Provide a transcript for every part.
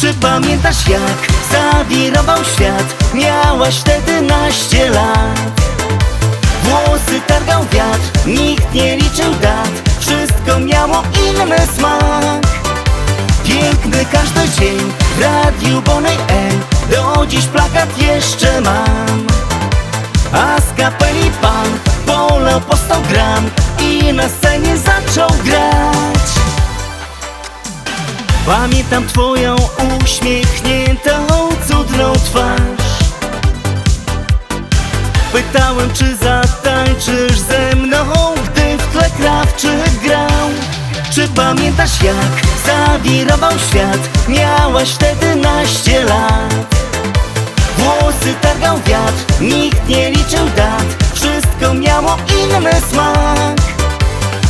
Czy pamiętasz jak zawirował świat? Miałaś wtedy naście lat. Włosy targał wiatr, nikt nie liczył dat. Wszystko miało inny smak. Piękny każdy dzień w radiu Bonej M Do dziś plakat jeszcze mam Pamiętam twoją uśmiechniętą, cudną twarz. Pytałem, czy zatańczysz ze mną, gdy w tle krawczyk grał. Czy pamiętasz jak zawirował świat? Miałaś wtedy naście lat. Włosy targał wiatr, nikt nie liczył dat. Wszystko miało inny smak.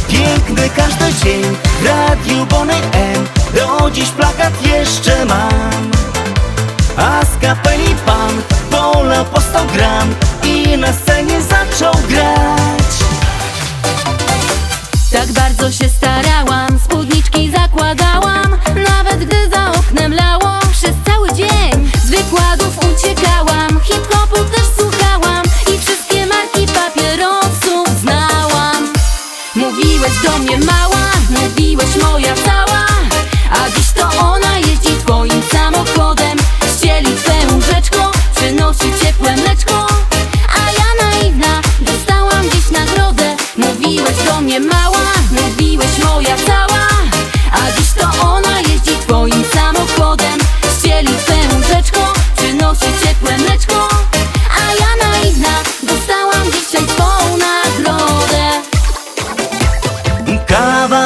Piękny każdy dzień w radiu Bonej M Do dziś plakat jeszcze mam A z kapeli pan polał po 100 gram I na scenie zaczął grać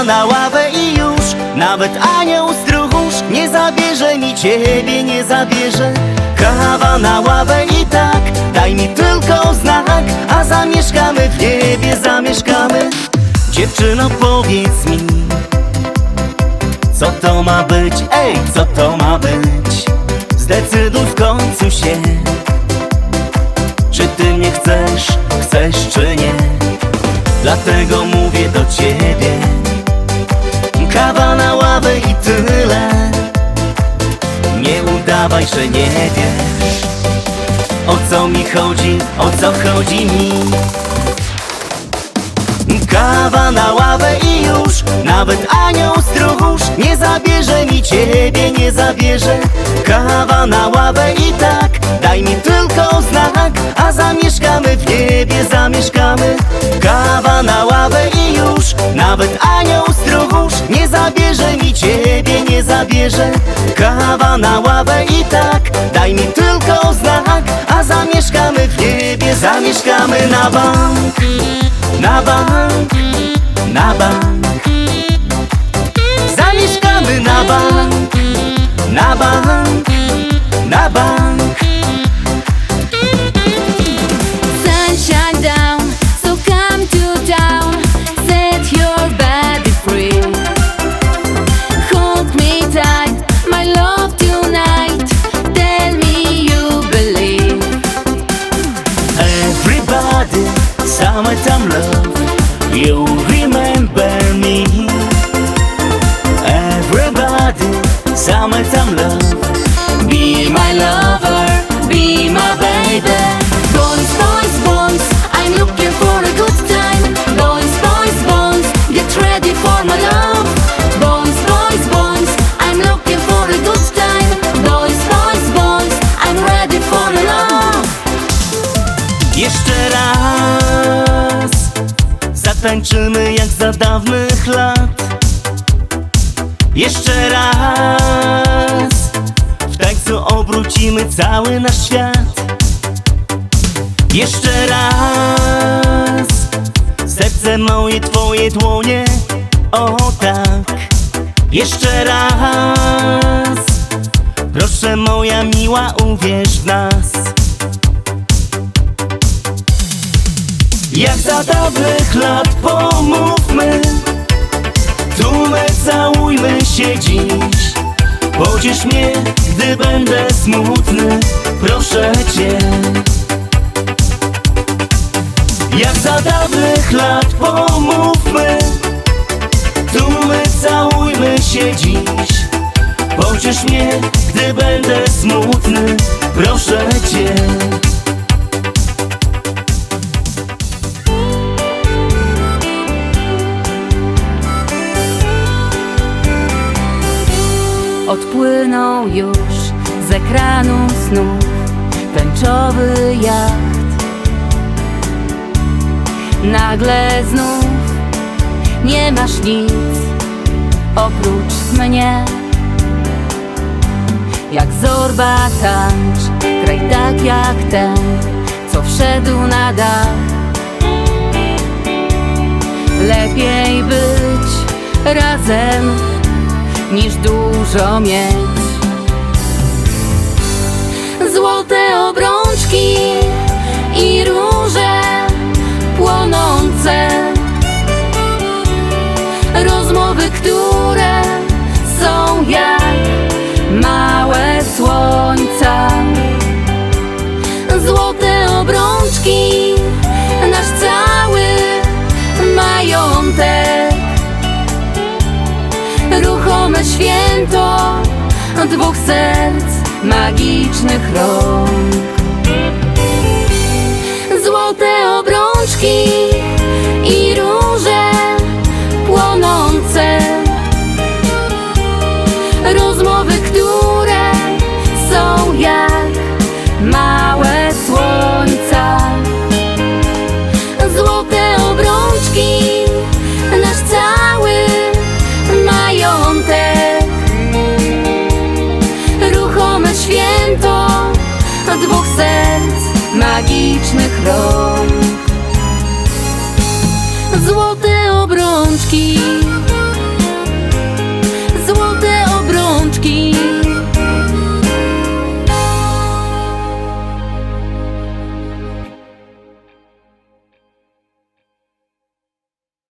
Na ławę i już. Nawet anioł stróż Nie zabierze mi ciebie, nie zabierze. Kawa na ławę i tak Daj mi tylko znak. A zamieszkamy w niebie, zamieszkamy. Dziewczyno powiedz mi Co to ma być, ej, co to ma być? Zdecyduj w końcu się. Czy ty mnie chcesz, chcesz czy nie? Dlatego mówię do ciebie udawaj, że nie wiesz O co mi chodzi, o co chodzi mi. Kawa na ławę i już Nawet anioł stróż Nie zabierze mi ciebie, nie zabierze. Kawa na ławę i tak Daj mi tylko znak A zamieszkamy w niebie, zamieszkamy. Kawa na ławę i już Nawet anioł stróż Nie zabierze mi ciebie, nie zabierze Kawa na ławę i tak Daj mi tylko znak A zamieszkamy w niebie, zamieszkamy na bank. Na bank, na bank. Zamieszkamy na bank, na bank, summertime love Be my lover, be my baby Boys, boys, boys, I'm looking for a good time. Boys, boys, boys, get ready for my love. Boys, boys, boys, I'm looking for a good time. Boys, boys, boys, I'm ready for love. Jeszcze raz Zatańczymy jak za dawnych lat Jeszcze raz. W tańcu obrócimy cały nasz świat. Jeszcze raz. Serce moje, twoje dłonie. O tak. Jeszcze raz. Proszę moja miła, uwierz w nas. Jak za dawnych lat pomówmy. Tu my całujmy się Pociesz mnie, gdy będę smutny Proszę Cię. Jak za dawnych lat pomówmy. Tu my całujmy się dziś. Pociesz mnie, gdy będę smutny Proszę Cię Już z ekranu snów. Tęczowy jacht. Nagle znów nie masz nic oprócz mnie. Jak zorba tańcz, kraj tak jak ten, co wszedł na dach. Lepiej być razem niż dużo mieć Złote obrączki i róże płonące. Rozmowy, które są jak małe słońca. Złote obrączki, nasz cały majątek. Ruchome święto dwóch serc magicznych rąk. Złote obrączki i róże płonące. Rozmowy, które magicznych rąk. Obrączki